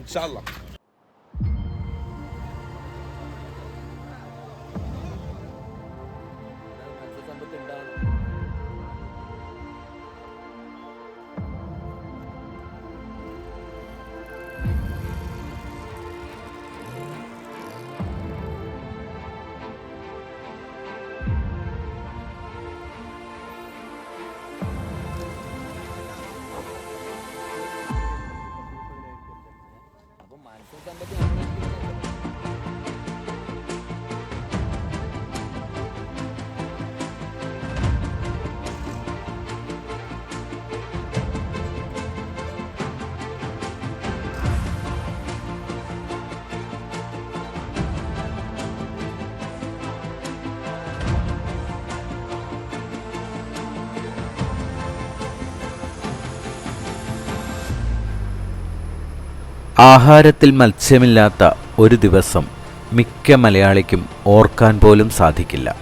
إن شاء الله. ആഹാരത്തിൽ മത്സ്യമില്ലാത്ത ഒരു ദിവസം മിക്ക മലയാളിക്കും ഓർക്കാൻ പോലും സാധിക്കില്ല.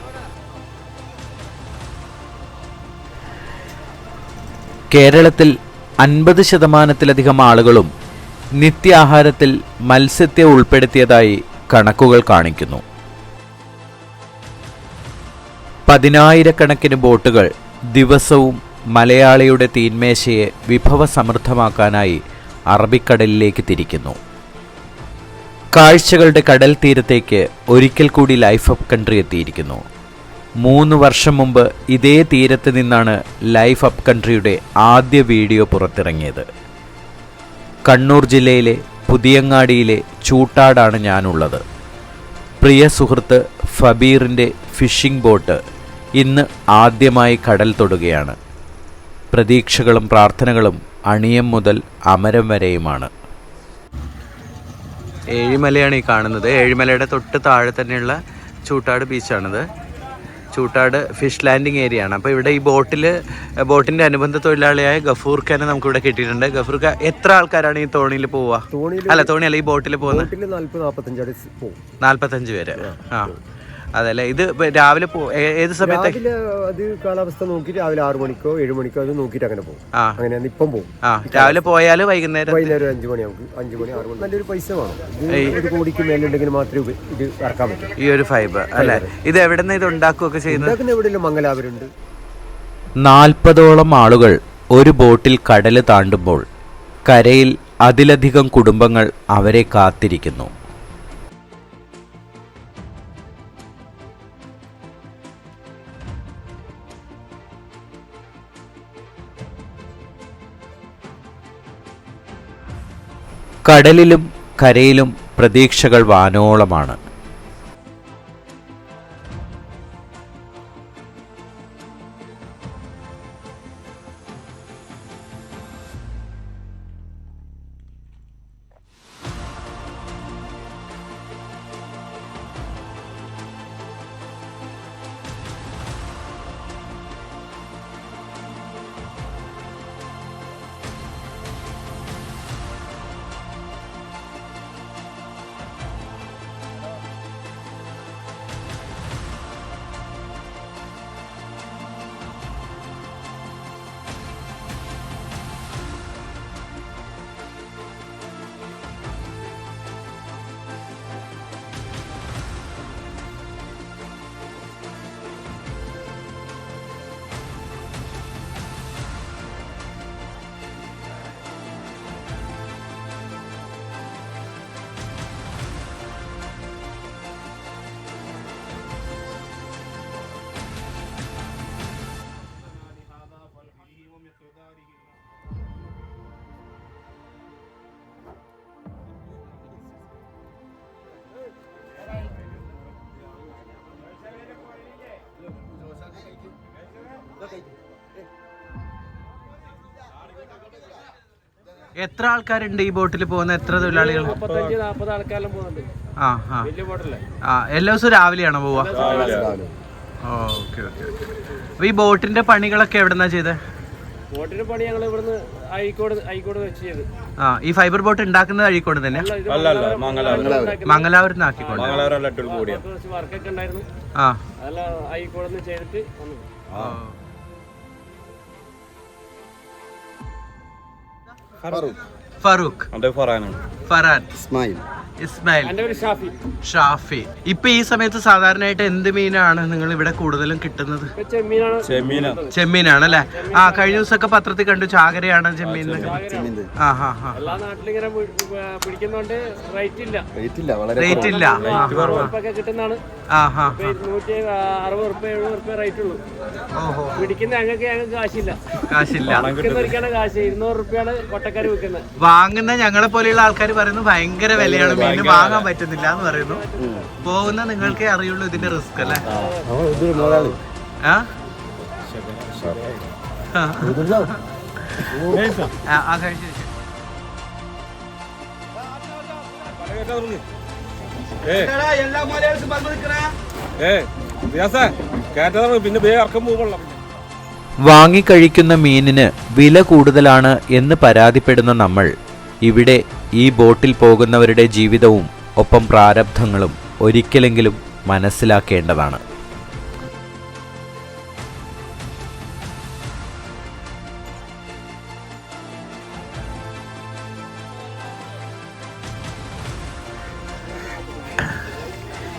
കേരളത്തിൽ അൻപത് ശതമാനത്തിലധികം ആളുകളും നിത്യാഹാരത്തിൽ മത്സ്യത്തെ ഉൾപ്പെടുത്തിയതായി കണക്കുകൾ കാണിക്കുന്നു. പതിനായിരക്കണക്കിന് ബോട്ടുകൾ ദിവസവും മലയാളിയുടെ തീന്മേശയെ വിഭവസമൃദ്ധമാക്കാനായി അറബിക്കടലിലേക്ക് തിരിക്കുന്നു. കാഴ്ചകളുടെ കടൽ തീരത്തേക്ക് ഒരിക്കൽ കൂടി ലൈഫ് അപ്പ് കൺട്രി എത്തിയിരിക്കുന്നു. മൂന്ന് വർഷം മുമ്പ് ഇതേ തീരത്ത് നിന്നാണ് ലൈഫ് അപ്പ് കൺട്രിയുടെ ആദ്യ വീഡിയോ പുറത്തിറങ്ങിയത്. കണ്ണൂർ ജില്ലയിലെ പുതിയങ്ങാടിയിലെ ചൂട്ടാടാണ് ഞാനുള്ളത്. പ്രിയ സുഹൃത്ത് ഫബീറിന്റെ ഫിഷിംഗ് ബോട്ട് ഇന്ന് ആദ്യമായി കടൽ തൊടുകയാണ്. പ്രതീക്ഷകളും പ്രാർത്ഥനകളും അണിയം മുതൽ അമരം വരെയുമാണ്. ഏഴിമലയാണ് ഈ കാണുന്നത്. ഏഴിമലയുടെ തൊട്ട് താഴെ തന്നെയുള്ള ചൂട്ടാട് ബീച്ചാണിത്. ചൂട്ടാട് ഫിഷ് ലാൻഡിങ് ഏരിയ ആണ് അപ്പോൾ ഇവിടെ ഈ ബോട്ടിൽ ബോട്ടിന്റെ അനുബന്ധ തൊഴിലാളിയായ ഗഫൂർ ഖാനെ നമുക്ക് ഇവിടെ കിട്ടിയിട്ടുണ്ട്. ഗഫൂർ ഖാൻ എത്ര ആൾക്കാരാണ് ഈ തോണിയിൽ പോവുക? തോണി അല്ല തോണിയല്ല ഈ ബോട്ടിൽ പോകുന്നത്? നാല്പത്തഞ്ച് നാൽപ്പത്തഞ്ച് പേര്. ആ അതല്ലേ? ഇത് രാവിലെ ഏത് സമയത്ത്? രാവിലെ അത് കാലാവസ്ഥ നോക്കി രാവിലെ ആറു മണിക്കോ ഏഴ് മണിക്കോ അത് നോക്കിട്ട് അങ്ങനെ പോകും. ആ. അങ്ങനെയാണ് ഇപ്പം പോകും. ആ രാവിലെ പോയാൽ വൈകുന്നേരം വൈകുന്നേരം അഞ്ചു മണി നമുക്ക് അഞ്ചു മണി ആറ് മണി. നല്ലൊരു പൈസ വേണം. ഇത് ഒരു കോടിക്ക് മേലുണ്ടെങ്കിൽ മാത്രമേ ഇത് ഇറക്കാൻ പറ്റൂ. ഈ ഒരു ഫൈബർ അല്ലെ? ഇത് എവിടെ നിന്ന് ഇത് ഉണ്ടാക്കുകയൊക്കെ ചെയ്യുന്നത്? എവിടെയെങ്കിലും മംഗലാപുരമുണ്ട്. നാൽപ്പതോളം ആളുകൾ ഒരു ബോട്ടിൽ കടൽ താണ്ടുമ്പോൾ കരയിൽ അതിലധികം കുടുംബങ്ങൾ അവരെ കാത്തിരിക്കുന്നു. കടലിലും കരയിലും പ്രതീക്ഷകൾ വാനോളമാണ്. എത്ര ആൾക്കാരുണ്ട് ഈ ബോട്ടിൽ പോകുന്ന? എത്ര തൊഴിലാളികൾ? ആ ആ. ആ എല്ലാ ദിവസവും രാവിലെയാണോ പോവാ ഓക്കെ ഓക്കെ ഓക്കെ. അപ്പൊ ഈ ബോട്ടിന്റെ പണികളൊക്കെ എവിടെന്നാ ചെയ്തത് ബോട്ടിന് പണി ഞങ്ങൾ ഇവിടുന്ന് അഴീക്കോട് അഴീക്കോട് വെച്ച് ചെയ്ത്. ആ ഈ ഫൈബർ ബോട്ട് ഉണ്ടാക്കുന്നത് അഴീക്കോട് തന്നെ? മംഗലാപുരത്ത് ആക്കിക്കൊണ്ട് കുറച്ച് വർക്കൊക്കെ ഉണ്ടായിരുന്നു. ആ. അഴീക്കോട് നിന്ന് ചെയ്തിട്ട് വന്നു. ഫറൂഖ്. ഫറാൻ ഫറാനാണ്. ഫറാൻ. ഇസ്മായിൽ. ഇസ്മായിൽ. ഷാഫി. ഷാഫി. ഇപ്പൊ ഈ സമയത്ത് സാധാരണയായിട്ട് എന്ത് മീനാണ് നിങ്ങൾ ഇവിടെ കൂടുതലും കിട്ടുന്നത്? ചെമ്മീനാണ് അല്ലെ ചെമ്മീനാണ് അല്ലേ ആ കഴിഞ്ഞ ദിവസമൊക്കെ പത്രത്തിൽ കണ്ടു ചാകരയാണ് ചെമ്മീൻ റേറ്റ് ഇല്ല. കാശില്ല. വാങ്ങുന്ന ഞങ്ങളെ പോലെയുള്ള ആൾക്കാർ പറയുന്നത് ഭയങ്കര വിലയാണ് മീൻ വാങ്ങാൻ പറ്റുന്നില്ല എന്ന് പറയുന്നു. പോകുന്ന നിങ്ങൾക്കേ അറിയുള്ളൂ ഇതിന്റെ റിസ്ക് അല്ലേ? ആ കഴിച്ചു പിന്നെ ഇറക്കം വാങ്ങിക്കഴിക്കുന്ന മീനിന് വില കൂടുതലാണ് എന്ന് പരാതിപ്പെടുന്ന നമ്മൾ ഇവിടെ ഈ ബോട്ടിൽ പോകുന്നവരുടെ ജീവിതവും ഒപ്പം പ്രാരബ്ധങ്ങളും ഒരിക്കലെങ്കിലും മനസ്സിലാക്കേണ്ടതാണ്.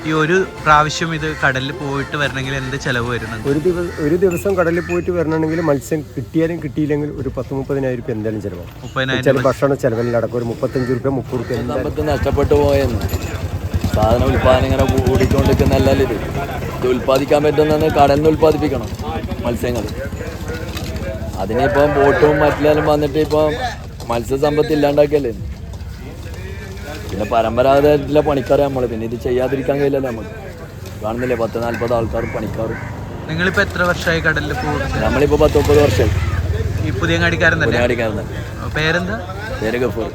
ഈ ഒരു പ്രാവശ്യം ഇത് കടലിൽ പോയിട്ട് വരണമെങ്കിൽ എന്ത് ചെലവ് വരുന്നത് ഒരു ദിവസം ഒരു ദിവസം കടലിൽ പോയിട്ട് വരണമെങ്കിൽ മത്സ്യം കിട്ടിയാലും കിട്ടിയില്ലെങ്കിൽ ഒരു പത്ത് മുപ്പതിനായിരം രൂപ എന്തായാലും ചിലവാകും. മുപ്പതിനായിരം ചില ഭക്ഷണ ചെലവെല്ലാം അടക്കം ഒരു മുപ്പത്തഞ്ച് രൂപ മുപ്പത് രൂപ നഷ്ടപ്പെട്ടു പോയെന്ന്? സാധന ഉൽപാദനം ഇങ്ങനെ കൂടിക്കൊണ്ടിരിക്കുന്നതല്ലല്ലോ ഇത്. ഇത് ഉൽപ്പാദിക്കാൻ പറ്റുന്ന കടലിൽ നിന്ന് ഉൽപ്പാദിപ്പിക്കണം മത്സ്യങ്ങൾ. അതിനിപ്പം ബോട്ടും മറ്റെല്ലാം വന്നിട്ട് ഇപ്പം മത്സ്യസമ്പത്ത് ഇല്ലാണ്ടാക്കിയല്ലേ? പിന്നെ പരമ്പരാഗതമായിട്ടുള്ള പണിക്കാരെ നമ്മൾ പിന്നെ ഇത് ചെയ്യാതിരിക്കാൻ കഴിയില്ലല്ലോ നമുക്ക്. കാണുന്നില്ലേ പത്ത് നാൽപ്പത് ആൾക്കാർ പണിക്കാർ. നിങ്ങളിപ്പോ എത്ര വർഷമായി കടലിൽ പോകുന്നത്? നമ്മളിപ്പോ പത്ത് മുപ്പത് വർഷം ഈ പുതിയങ്ങാടിക്കാരൻ തന്നെ. പുതിയാടിക്കാരൻ പേരെന്താ? പേര് ഗഫൂർ.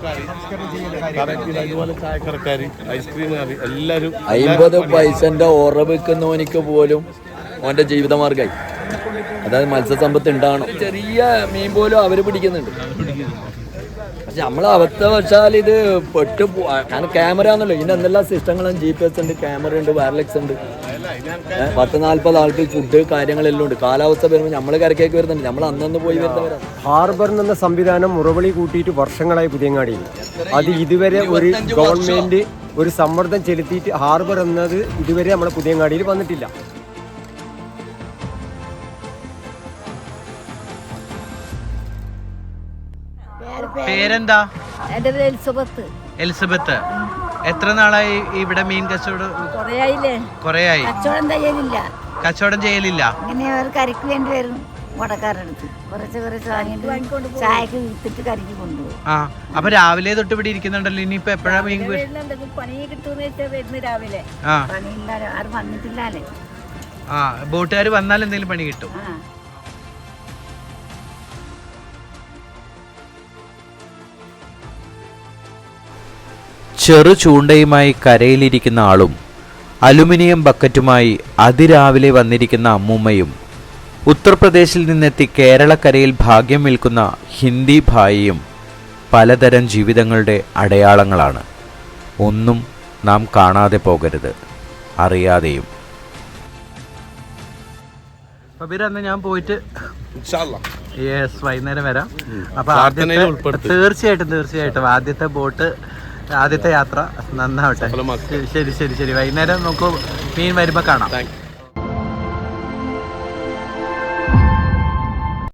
എല്ലാവരും അയിമ്പത് പൈസന്റെ ഉറവിക്കുന്നവനിക്ക് പോലും ഓന്റെ ജീവിതമാർഗമായി അതായത് മത്സ്യസമ്പത്ത് ഉണ്ടാണോ ചെറിയ മീൻ പോലും അവർ പിടിക്കുന്നുണ്ട്. പക്ഷെ നമ്മളെ അവസ്ഥ വെച്ചാൽ ഇത് പെട്ട് കാരണം ക്യാമറ ആണല്ലോ. ഇതിന്റെ എന്തെല്ലാം സിസ്റ്റങ്ങളും ജി പി എസ് ഉണ്ട് ക്യാമറ ഉണ്ട് വയർലെസ് ഉണ്ട്. പത്ത് നാല്പത് ആൾക്ക് ഫുഡ് കാര്യങ്ങളെല്ലാം ഉണ്ട്. കാലാവസ്ഥ വരുമ്പോൾ നമ്മൾ കരക്കേക്ക് വരുന്നുണ്ട്. നമ്മൾ അന്നന്ന് പോയി വരുന്നവരാണ് ഹാർബർ എന്ന സംവിധാനം മുറവിളി കൂട്ടിയിട്ട് വർഷങ്ങളായി പുതിയങ്ങാടിയിൽ അത് ഇതുവരെ ഒരു ഗവൺമെന്റ് ഒരു സമ്മർദ്ദം ചെലുത്തിയിട്ട് ഹാർബർ എന്നത് ഇതുവരെ നമ്മുടെ പുതിയങ്ങാടിയിൽ വന്നിട്ടില്ല. പേരെന്താ? എന്റെ പേര് എലിസബത്ത്. എലിസബത്ത്. എത്ര നാളായി ഇവിടെ മീൻ കച്ചവടം? കൊറേയായി. കച്ചവടം ചെയ്യലില്ല. ഇങ്ങനെ അവർ കറിക്ക് വേണ്ടി വരും കുറച്ച് കുറച്ച് വാങ്ങിയിട്ട് ചായക്ക് വിത്തിട്ട് കറിക്ക് കൊണ്ടുപോകും. ആ അപ്പൊ രാവിലെ തൊട്ട് ഇവിടെ ഇരിക്കുന്നുണ്ടല്ലോ. ഇനിയിപ്പോ എപ്പോഴാ മീൻ പണി കിട്ടുമെന്ന് വെച്ചാൽ വരുന്നു രാവിലെ. ആ. പണിയില്ല ആരും വന്നിട്ടില്ലാലേ ആ ബോട്ടുകാർ വന്നാൽ എന്തെങ്കിലും പണി കിട്ടും. ചെറു ചൂണ്ടയുമായി കരയിലിരിക്കുന്ന ആളും അലുമിനിയം ബക്കറ്റുമായി അതിരാവിലെ വന്നിരിക്കുന്ന അമ്മൂമ്മയും ഉത്തർപ്രദേശിൽ നിന്നെത്തി കേരളക്കരയിൽ ഭാഗ്യം വിൽക്കുന്ന ഹിന്ദി ഭായിയും പലതരം ജീവിതങ്ങളുടെ അടയാളങ്ങളാണ്. ഒന്നും നാം കാണാതെ പോകരുത്. അറിയാതെയും. അന്ന് ഞാൻ പോയിട്ട് യെസ് വൈകുന്നേരം വരാം. അപ്പൊ. തീർച്ചയായിട്ടും തീർച്ചയായിട്ടും ആദ്യത്തെ ബോട്ട് ആദ്യത്തെ യാത്ര നന്നാവട്ടെ. ശരി ശരി ശരി. വൈകുന്നേരം നമുക്ക് മീൻ വരുമ്പോ കാണാം.